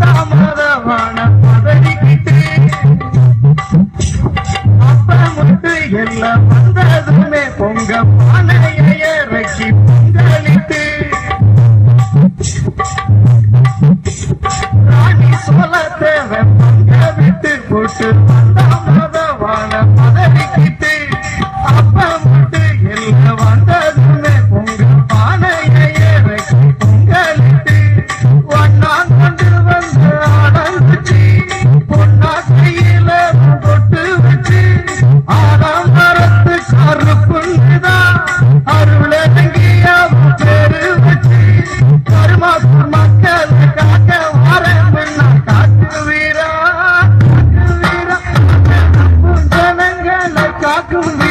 தாமதமான பதறிக்கிட்டு அப்ப முட்டு எல்லாம் வந்ததுமே பொங்க பானையை இறக்கி பொங்கலிட்டு ராணி Welcome.